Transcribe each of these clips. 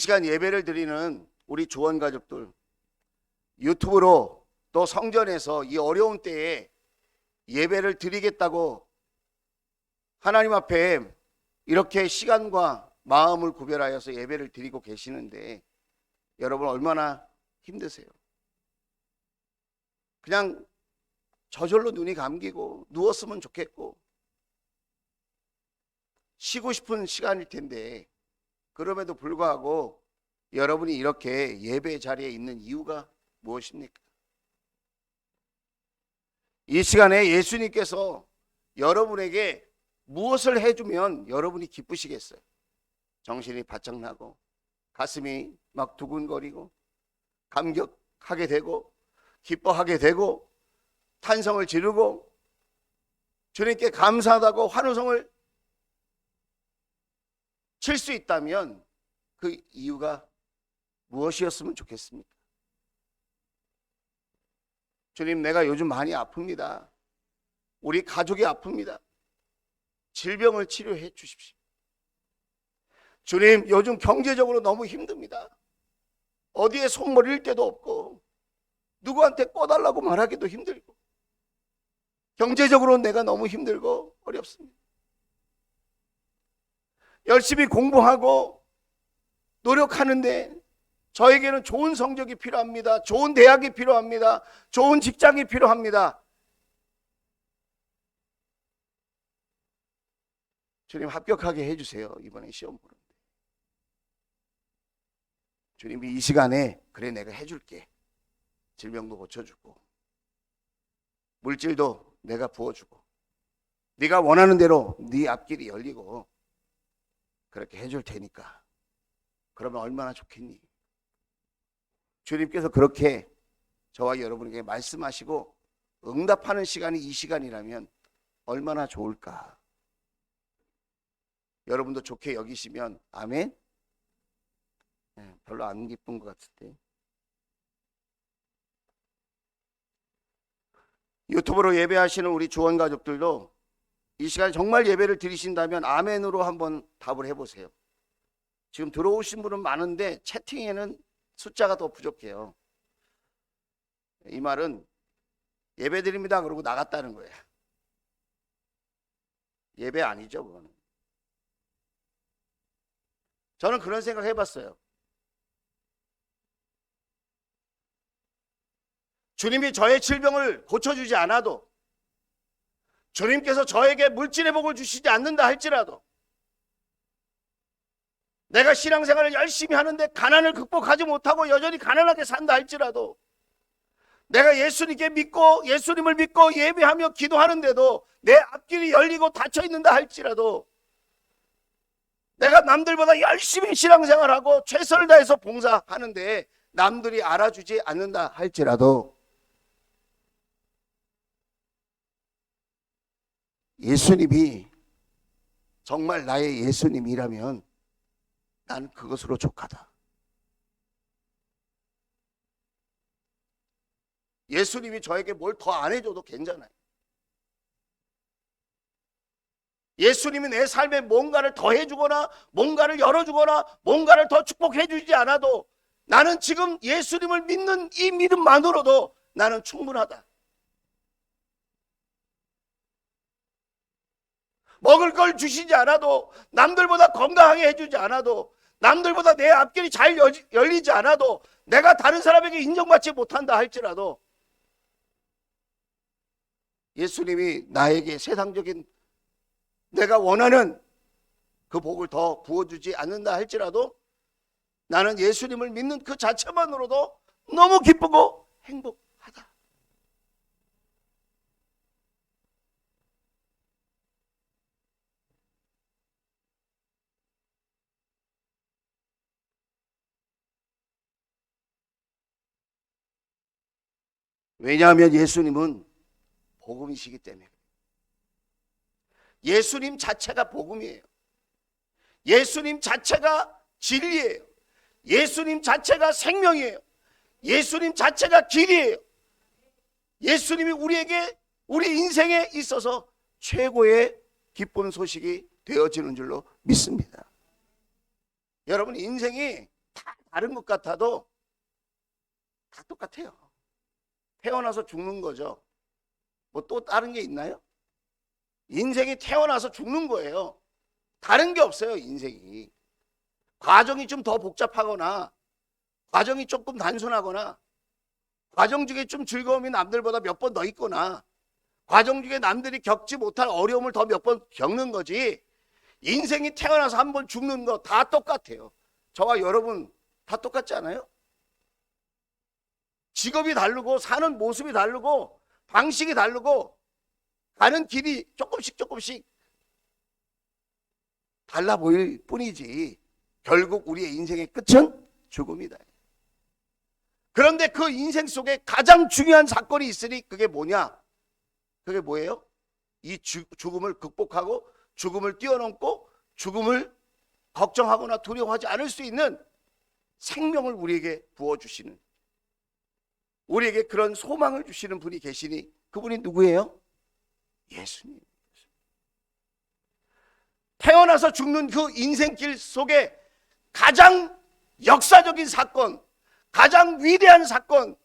시간 예배를 드리는 우리 조원 가족들 유튜브로 또 성전에서 이 어려운 때에 예배를 드리겠다고 하나님 앞에 이렇게 시간과 마음을 구별하여서 예배를 드리고 계시는데 여러분 얼마나 힘드세요? 그냥 저절로 눈이 감기고 누웠으면 좋겠고 쉬고 싶은 시간일 텐데 그럼에도 불구하고 여러분이 이렇게 예배 자리에 있는 이유가 무엇입니까? 이 시간에 예수님께서 여러분에게 무엇을 해주면 여러분이 기쁘시겠어요? 정신이 바짝 나고 가슴이 막 두근거리고 감격하게 되고 기뻐하게 되고 탄성을 지르고 주님께 감사하다고 환호성을 칠 수 있다면 그 이유가 무엇이었으면 좋겠습니까? 주님, 내가 요즘 많이 아픕니다. 우리 가족이 아픕니다. 질병을 치료해 주십시오. 주님, 요즘 경제적으로 너무 힘듭니다. 어디에 손머리일 데도 없고, 누구한테 꺼달라고 말하기도 힘들고, 경제적으로 내가 너무 힘들고 어렵습니다. 열심히 공부하고 노력하는데 저에게는 좋은 성적이 필요합니다. 좋은 대학이 필요합니다. 좋은 직장이 필요합니다. 주님 합격하게 해주세요. 이번에 시험 보는데. 주님이 이 시간에 그래 내가 해줄게. 질병도 고쳐주고 물질도 내가 부어주고 네가 원하는 대로 네 앞길이 열리고 그렇게 해줄 테니까 그러면 얼마나 좋겠니? 주님께서 그렇게 저와 여러분에게 말씀하시고 응답하는 시간이 이 시간이라면 얼마나 좋을까? 여러분도 좋게 여기시면 아멘. 네, 별로 안 기쁜 것 같은데. 유튜브로 예배하시는 우리 조원 가족들도 이 시간에 정말 예배를 드리신다면 아멘으로 한번 답을 해보세요. 지금 들어오신 분은 많은데 채팅에는 숫자가 더 부족해요. 이 말은 예배 드립니다 그러고 나갔다는 거예요. 예배 아니죠, 그거는. 저는 그런 생각 해봤어요. 주님이 저의 질병을 고쳐주지 않아도 주님께서 저에게 물질의 복을 주시지 않는다 할지라도 내가 신앙생활을 열심히 하는데 가난을 극복하지 못하고 여전히 가난하게 산다 할지라도 내가 예수님께 믿고 예수님을 믿고 예배하며 기도하는데도 내 앞길이 열리고 닫혀 있는다 할지라도 내가 남들보다 열심히 신앙생활하고 최선을 다해서 봉사하는데 남들이 알아주지 않는다 할지라도 예수님이 정말 나의 예수님이라면 난 그것으로 족하다. 예수님이 저에게 뭘 더 안 해줘도 괜찮아요. 예수님이 내 삶에 뭔가를 더 해주거나 뭔가를 열어주거나 뭔가를 더 축복해주지 않아도 나는 지금 예수님을 믿는 이 믿음만으로도 나는 충분하다. 먹을 걸 주시지 않아도 남들보다 건강하게 해주지 않아도 남들보다 내 앞길이 잘 여- 열리지 않아도 내가 다른 사람에게 인정받지 못한다 할지라도 예수님이 나에게 세상적인 내가 원하는 그 복을 더 부어주지 않는다 할지라도 나는 예수님을 믿는 그 자체만으로도 너무 기쁘고 행복 왜냐하면 예수님은 복음이시기 때문에. 예수님 자체가 복음이에요. 예수님 자체가 진리예요. 예수님 자체가 생명이에요. 예수님 자체가 길이에요. 예수님이 우리에게 우리 인생에 있어서 최고의 기쁜 소식이 되어지는 줄로 믿습니다. 여러분 인생이 다른 것 같아도 다 똑같아요. 태어나서 죽는 거죠. 뭐 또 다른 게 있나요? 인생이 태어나서 죽는 거예요. 다른 게 없어요, 인생이. 과정이 좀 더 복잡하거나, 과정이 조금 단순하거나, 과정 중에 좀 즐거움이 남들보다 몇 번 더 있거나, 과정 중에 남들이 겪지 못할 어려움을 더 몇 번 겪는 거지, 인생이 태어나서 한 번 죽는 거 다 똑같아요. 저와 여러분 다 똑같지 않아요? 직업이 다르고, 사는 모습이 다르고, 방식이 다르고, 가는 길이 조금씩 조금씩 달라 보일 뿐이지 결국 우리의 인생의 끝은 죽음이다. 그런데 그 인생 속에 가장 중요한 사건이 있으니 그게 뭐냐? 그게 뭐예요? 이 주- 죽음을 극복하고 죽음을 뛰어넘고 죽음을 걱정하거나 두려워하지 않을 수 있는 생명을 우리에게 부어주시는 우리에게 그런 소망을 주시는 분이 계시니 그분이 누구예요? 예수님. 태어나서 죽는 그 인생길 속에 가장 역사적인 사건, 가장 위대한 사건,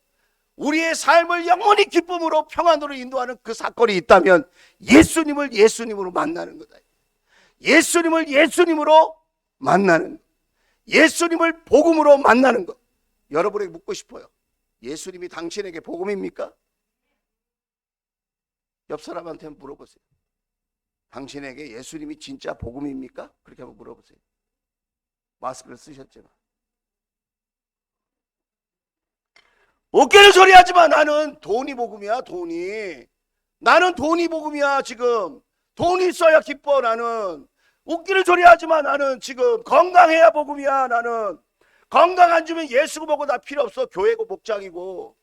우리의 삶을 영원히 기쁨으로 평안으로 인도하는 그 사건이 있다면 예수님을 예수님으로 만나는 거다. 예수님을 예수님으로 만나는 것. 예수님을 복음으로 만나는 것. 여러분에게 묻고 싶어요. 예수님이 당신에게 복음입니까? 옆 사람한테 물어보세요. 당신에게 예수님이 진짜 복음입니까? 그렇게 한번 물어보세요. 마스크를 쓰셨잖아. 어깨를 소리하지만 나는 돈이 복음이야, 돈이. 나는 돈이 복음이야, 지금. 돈이 있어야 기뻐, 나는. 웃기를 소리하지만 나는 지금 건강해야 복음이야, 나는. 건강 안 주면 예수고 뭐고 나 필요 없어. 교회고 목장이고.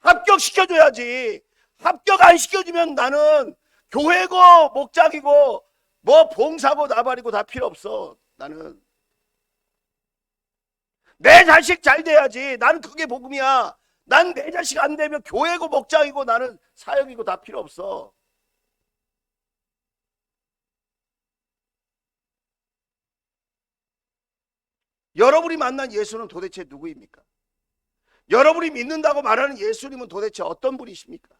합격시켜줘야지. 합격 안 시켜주면 나는 교회고 목장이고 뭐 봉사고 나발이고 다 필요 없어. 나는 내 자식 잘 돼야지. 나는 그게 복음이야. 난 내 자식 안 되면 교회고 목장이고 나는 사역이고 다 필요 없어. 여러분이 만난 예수는 도대체 누구입니까? 여러분이 믿는다고 말하는 예수님은 도대체 어떤 분이십니까?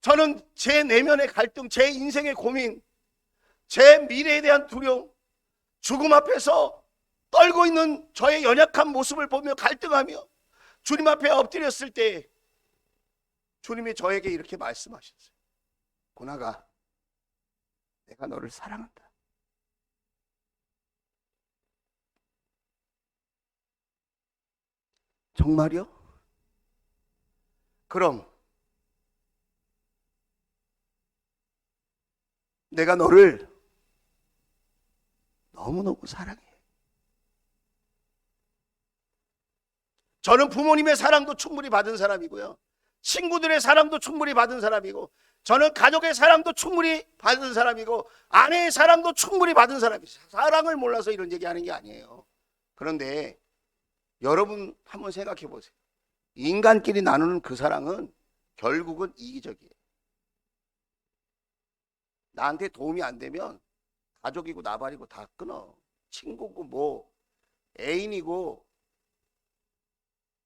저는 제 내면의 갈등, 제 인생의 고민, 제 미래에 대한 두려움, 죽음 앞에서 떨고 있는 저의 연약한 모습을 보며 갈등하며 주님 앞에 엎드렸을 때 주님이 저에게 이렇게 말씀하셨어요. 고나가 내가 너를 사랑한다. 정말요? 그럼 내가 너를 너무너무 사랑해. 저는 부모님의 사랑도 충분히 받은 사람이고요. 친구들의 사랑도 충분히 받은 사람이고, 저는 가족의 사랑도 충분히 받은 사람이고, 아내의 사랑도 충분히 받은 사람이에요. 사랑을 몰라서 이런 얘기 하는 게 아니에요. 그런데 여러분 한번 생각해 보세요. 인간끼리 나누는 그 사랑은 결국은 이기적이에요. 나한테 도움이 안 되면 가족이고 나발이고 다 끊어. 친구고 뭐 애인이고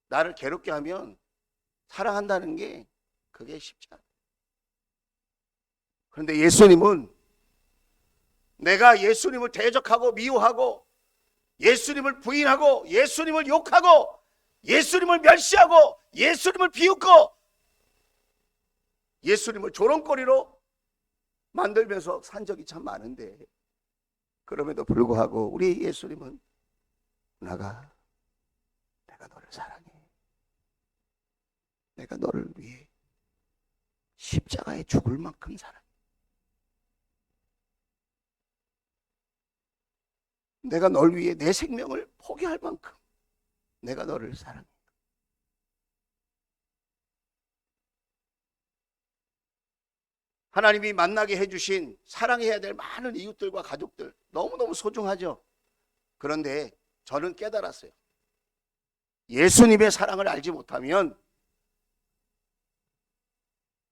나를 괴롭게 하면 사랑한다는 게 그게 쉽지 않아. 그런데 예수님은 내가 예수님을 대적하고 미워하고 예수님을 부인하고 예수님을 욕하고 예수님을 멸시하고 예수님을 비웃고 예수님을 조롱거리로 만들면서 산 적이 참 많은데 그럼에도 불구하고 우리 예수님은 나가 내가 너를 사랑해. 내가 너를 위해 십자가에 죽을 만큼 사랑해 내가 널 위해 내 생명을 포기할 만큼 내가 너를 사랑해 하나님이 만나게 해주신 사랑해야 될 많은 이웃들과 가족들 너무너무 소중하죠. 그런데 저는 깨달았어요. 예수님의 사랑을 알지 못하면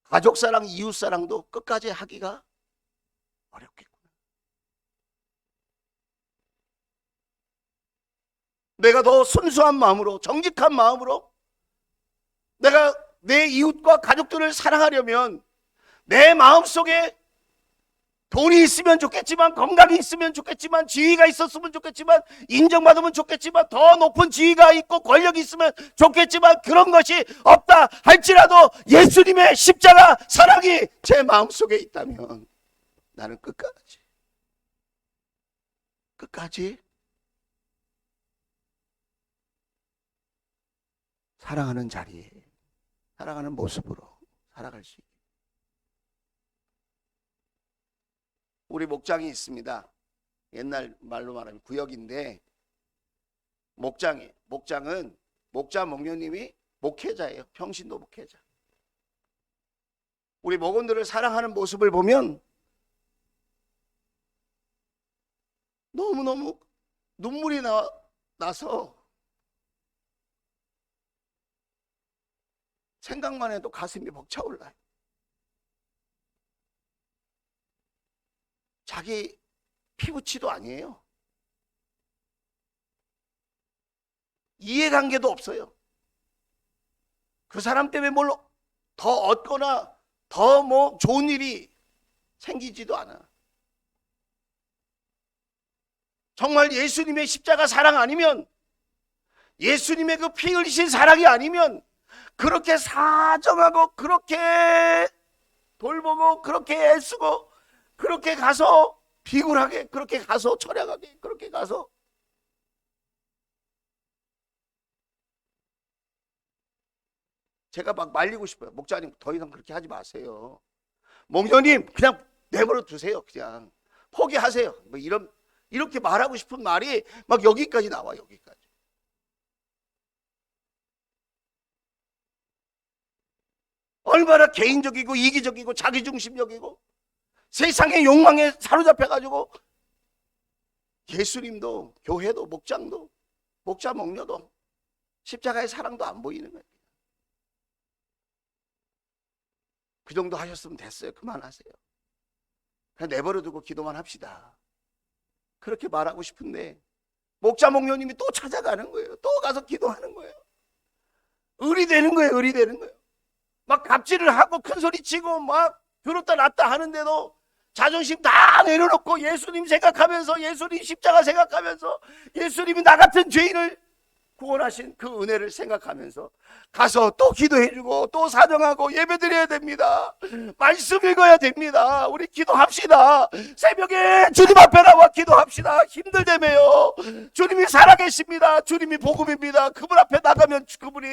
가족 사랑, 이웃 사랑도 끝까지 하기가 어렵겠구 내가 더 순수한 마음으로 정직한 마음으로 내가 내 이웃과 가족들을 사랑하려면 내 마음 속에 돈이 있으면 좋겠지만 건강이 있으면 좋겠지만 지위가 있었으면 좋겠지만 인정받으면 좋겠지만 더 높은 지위가 있고 권력이 있으면 좋겠지만 그런 것이 없다 할지라도 예수님의 십자가 사랑이 제 마음 속에 있다면 나는 끝까지 끝까지 사랑하는 자리에 사랑하는 모습으로 살아갈 수 있게 우리 목장이 있습니다. 옛날 말로 말하면 구역인데 목장이 목장은 목자 목녀님이 목회자예요. 평신도 목회자. 우리 목원들을 사랑하는 모습을 보면 너무너무 눈물이 나, 나서 생각만 해도 가슴이 벅차올라요. 자기 피부치도 아니에요. 이해관계도 없어요. 그 사람 때문에 뭘 더 얻거나 더 뭐 좋은 일이 생기지도 않아. 정말 예수님의 십자가 사랑 아니면 예수님의 그 피 흘리신 사랑이 아니면 그렇게 사정하고 그렇게 돌보고 그렇게 애쓰고 그렇게 가서 비굴하게 그렇게 가서 철량하게 그렇게 가서 제가 막 말리고 싶어요. 목자님 더 이상 그렇게 하지 마세요. 목녀님 그냥 내버려 두세요. 그냥 포기하세요. 뭐 이런 이렇게 말하고 싶은 말이 막 여기까지 나와 여기까지. 얼마나 개인적이고 이기적이고 자기중심적이고 세상의 욕망에 사로잡혀 가지고 예수님도 교회도 목장도 목자 목녀도 십자가의 사랑도 안 보이는 거예요. 그 정도 하셨으면 됐어요. 그만하세요. 그냥 내버려 두고 기도만 합시다. 그렇게 말하고 싶은데 목자 목녀님이 또 찾아가는 거예요. 또 가서 기도하는 거예요. 의리 되는 거예요. 의리 되는 거예요. 막 갑질을 하고 큰 소리 치고 막 들었다 놨다 하는데도 자존심 다 내려놓고 예수님 생각하면서 예수님 십자가 생각하면서 예수님이 나 같은 죄인을 구원하신 그 은혜를 생각하면서 가서 또 기도해주고 또 사정하고 예배드려야 됩니다. 말씀 읽어야 됩니다. 우리 기도합시다. 새벽에 주님 앞에 나와 기도합시다. 힘들다며요. 주님이 살아계십니다. 주님이 복음입니다. 그분 앞에 나가면 그분이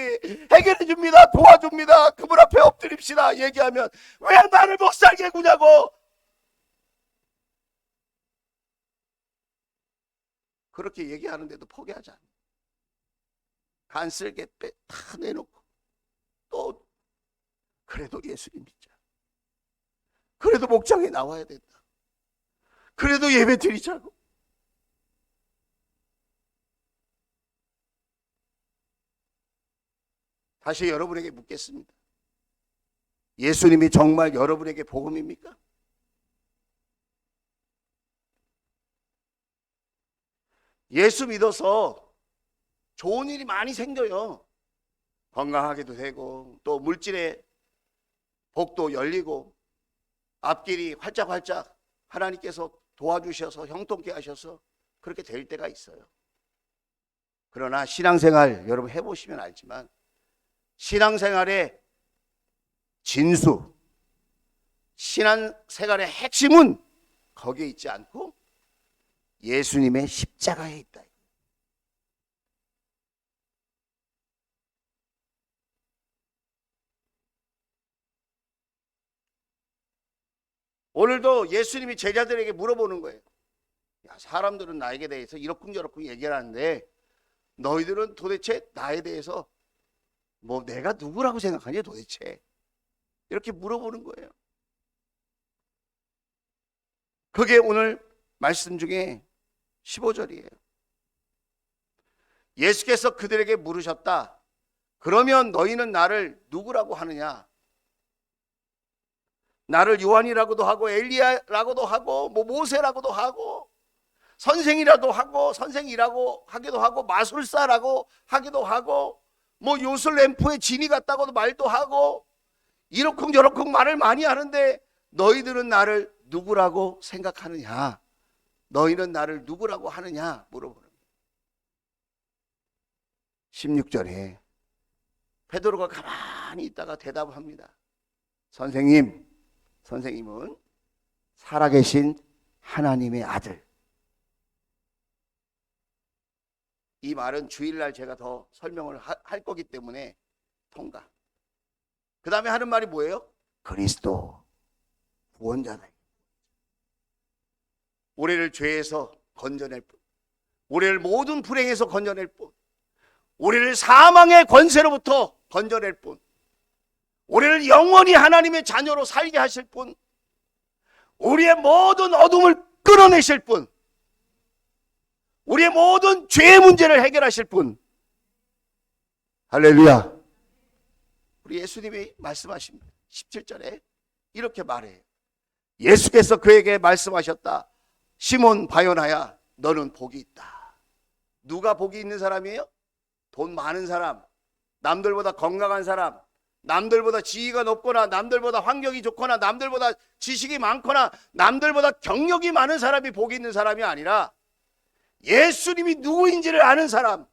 해결해 줍니다. 도와줍니다. 그분 앞에 엎드립시다. 얘기하면 왜 나를 못 살게 구냐고 그렇게 얘기하는데도 포기하지 않아요. 간쓸게 빼, 다 내놓고 또 그래도 예수님 믿자. 그래도 목장에 나와야 된다. 그래도 예배 드리자고. 다시 여러분에게 묻겠습니다. 예수님이 정말 여러분에게 복음입니까? 예수 믿어서 좋은 일이 많이 생겨요. 건강하게도 되고 또 물질의 복도 열리고 앞길이 활짝활짝 하나님께서 도와주셔서 형통케 하셔서 그렇게 될 때가 있어요. 그러나 신앙생활 여러분 해보시면 알지만 신앙생활의 진수, 신앙생활의 핵심은 거기에 있지 않고 예수님의 십자가에 있다. 오늘도 예수님이 제자들에게 물어보는 거예요. 야, 사람들은 나에게 대해서 이렇쿵저렇쿵 얘기를 하는데 너희들은 도대체 나에 대해서 뭐 내가 누구라고 생각하냐 도대체 이렇게 물어보는 거예요. 그게 오늘 말씀 중에 15절이에요. 예수께서 그들에게 물으셨다. 그러면 너희는 나를 누구라고 하느냐? 나를 요한이라고도 하고 엘리야라고도 하고 뭐 모세라고도 하고 선생이라도 하고 선생이라고 하기도 하고 마술사라고 하기도 하고 뭐 요술램프에 진이 같다고도 말도 하고 이러쿵저러쿵 말을 많이 하는데 너희들은 나를 누구라고 생각하느냐? 너희는 나를 누구라고 하느냐? 물어보는 거예요. 16절에 베드로가 가만히 있다가 대답합니다. 선생님, 선생님은 살아계신 하나님의 아들. 이 말은 주일날 제가 더 설명을 하- 할 거기 때문에 통과. 그 다음에 하는 말이 뭐예요? 그리스도 구원자다. 우리를 죄에서 건져낼 뿐, 우리를 모든 불행에서 건져낼 뿐, 우리를 사망의 권세로부터 건져낼 뿐, 우리를 영원히 하나님의 자녀로 살게 하실 뿐, 우리의 모든 어둠을 끌어내실 뿐, 우리의 모든 죄의 문제를 해결하실 분. 할렐루야. 우리 예수님이 말씀하십니다. 17절에 이렇게 말해요. 예수께서 그에게 말씀하셨다. 시몬 바요나야, 너는 복이 있다. 누가 복이 있는 사람이에요? 돈 많은 사람, 남들보다 건강한 사람, 남들보다 지위가 높거나, 남들보다 환경이 좋거나, 남들보다 지식이 많거나, 남들보다 경력이 많은 사람이 복이 있는 사람이 아니라 예수님이 누구인지를 아는 사람,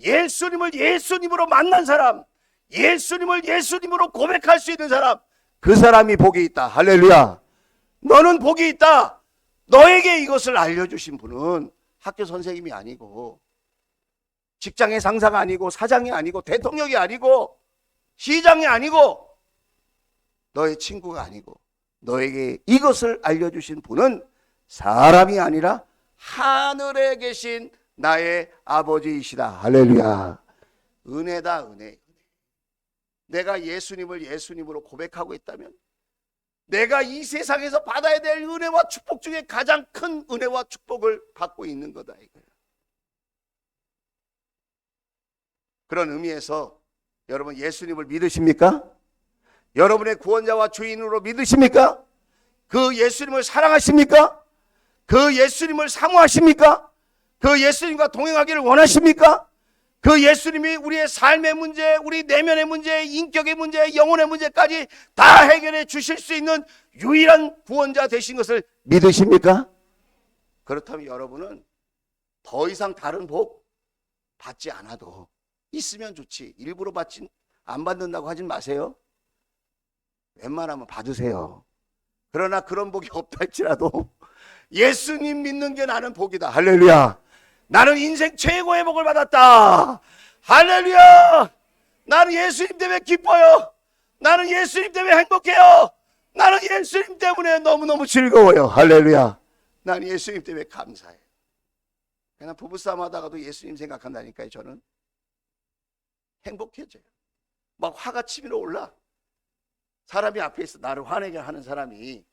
예수님을 예수님으로 만난 사람, 예수님을 예수님으로 고백할 수 있는 사람, 그 사람이 복이 있다. 할렐루야. 너는 복이 있다. 너에게 이것을 알려주신 분은 학교 선생님이 아니고, 직장의 상사가 아니고, 사장이 아니고, 대통령이 아니고, 시장이 아니고, 너의 친구가 아니고, 너에게 이것을 알려주신 분은 사람이 아니라 하늘에 계신 나의 아버지이시다. 할렐루야. 은혜다, 은혜. 내가 예수님을 예수님으로 고백하고 있다면 내가 이 세상에서 받아야 될 은혜와 축복 중에 가장 큰 은혜와 축복을 받고 있는 거다 이거예요. 그런 의미에서 여러분 예수님을 믿으십니까? 여러분의 구원자와 주인으로 믿으십니까? 그 예수님을 사랑하십니까? 그 예수님을 사모하십니까? 그 예수님과 동행하기를 원하십니까? 그 예수님이 우리의 삶의 문제, 우리 내면의 문제, 인격의 문제, 영혼의 문제까지 다 해결해 주실 수 있는 유일한 구원자 되신 것을 믿으십니까? 그렇다면 여러분은 더 이상 다른 복 받지 않아도 있으면 좋지. 일부러 받진 안 받는다고 하진 마세요. 웬만하면 받으세요. 그러나 그런 복이 없다 할지라도 예수님 믿는 게 나는 복이다. 할렐루야. 나는 인생 최고의 복을 받았다. 할렐루야. 나는 예수님 때문에 기뻐요. 나는 예수님 때문에 행복해요. 나는 예수님 때문에 너무너무 즐거워요. 할렐루야. 나는 예수님 때문에 감사해요. 그냥 부부싸움 하다가도 예수님 생각한다니까요, 저는. 행복해져요. 막 화가 치밀어 올라. 사람이 앞에 있어 나를 화내게 하는 사람이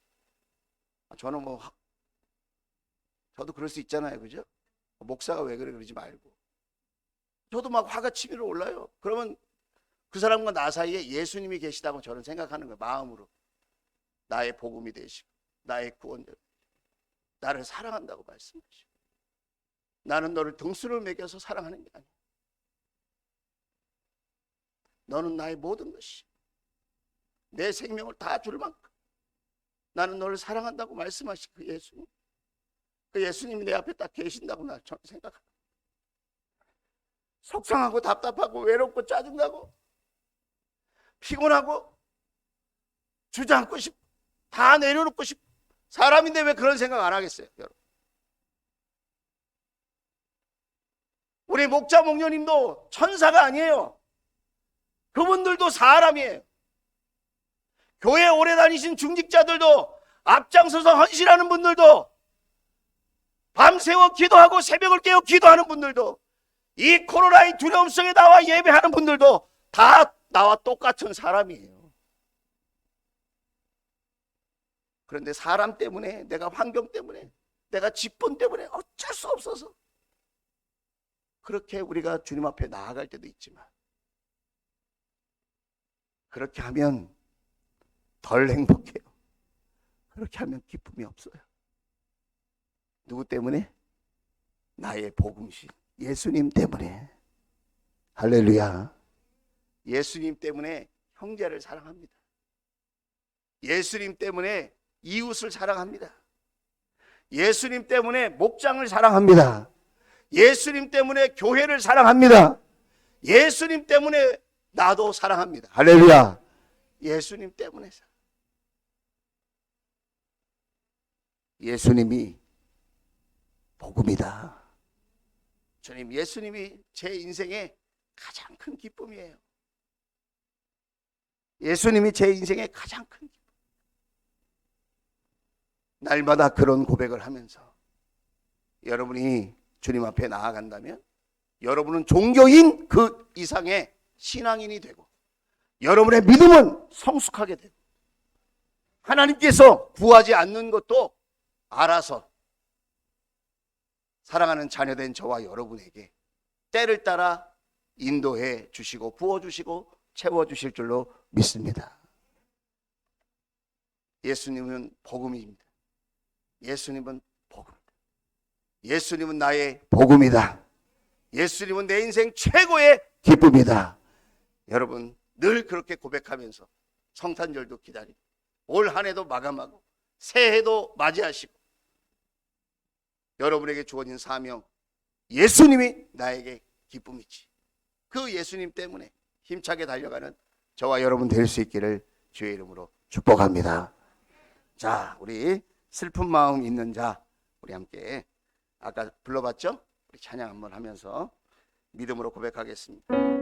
아, 저는 뭐 화- 저도 그럴 수 있잖아요. 그죠? 목사가 왜 그래 그러지 말고. 저도 막 화가 치밀어 올라요. 그러면 그 사람과 나 사이에 예수님이 계시다고 저는 생각하는 거예요. 마음으로. 나의 복음이 되시고 나의 구원자. 나를 사랑한다고 말씀하시고. 나는 너를 등수를 매겨서 사랑하는 게 아니야. 너는 나의 모든 것이. 내 생명을 다 줄 만큼. 나는 너를 사랑한다고 말씀하신 그 예수님. 그 예수님이 내 앞에 딱 계신다고 나 저는 생각합니다. 속상하고 답답하고 외롭고 짜증나고 피곤하고 주저앉고 싶, 다 내려놓고 싶. 사람인데 왜 그런 생각 안 하겠어요, 여러분? 우리 목자 목녀님도 천사가 아니에요. 그분들도 사람이에요. 교회 오래 다니신 중직자들도 앞장서서 헌신하는 분들도 밤새워 기도하고 새벽을 깨어 기도하는 분들도 이 코로나의 두려움 속에 나와 예배하는 분들도 다 나와 똑같은 사람이에요. 그런데 사람 때문에 내가 환경 때문에 내가 직분 때문에 어쩔 수 없어서 그렇게 우리가 주님 앞에 나아갈 때도 있지만 그렇게 하면 덜 행복해요. 그렇게 하면 기쁨이 없어요. 누구 때문에? 나의 복음신 예수님 때문에 할렐루야. 예수님 때문에 형제를 사랑합니다. 예수님 때문에 이웃을 사랑합니다. 예수님 때문에 목장을 사랑합니다. 예수님 때문에 교회를 사랑합니다. 예수님 때문에 나도 사랑합니다. 할렐루야. 예수님 때문에 사- 예수님이 복음이다. 주님, 예수님이 제 인생의 가장 큰 기쁨이에요. 예수님이 제 인생의 가장 큰 기쁨. 날마다 그런 고백을 하면서 여러분이 주님 앞에 나아간다면 여러분은 종교인 그 이상의 신앙인이 되고 여러분의 믿음은 성숙하게 되고 하나님께서 구하지 않는 것도 알아서 사랑하는 자녀된 저와 여러분에게 때를 따라 인도해 주시고 부어 주시고 채워 주실 줄로 믿습니다. 예수님은 복음입니다. 예수님은 복음이다. 예수님은 나의 복음이다. 예수님은 내 인생 최고의 기쁨이다. 여러분 늘 그렇게 고백하면서 성탄절도 기다리고 올 한 해도 마감하고 새해도 맞이하시고 여러분에게 주어진 사명 예수님이 나에게 기쁨이지. 그 예수님 때문에 힘차게 달려가는 저와 여러분 될 수 있기를 주의 이름으로 축복합니다. 자, 우리 슬픈 마음 있는 자 우리 함께 아까 불러봤죠? 우리 찬양 한번 하면서 믿음으로 고백하겠습니다.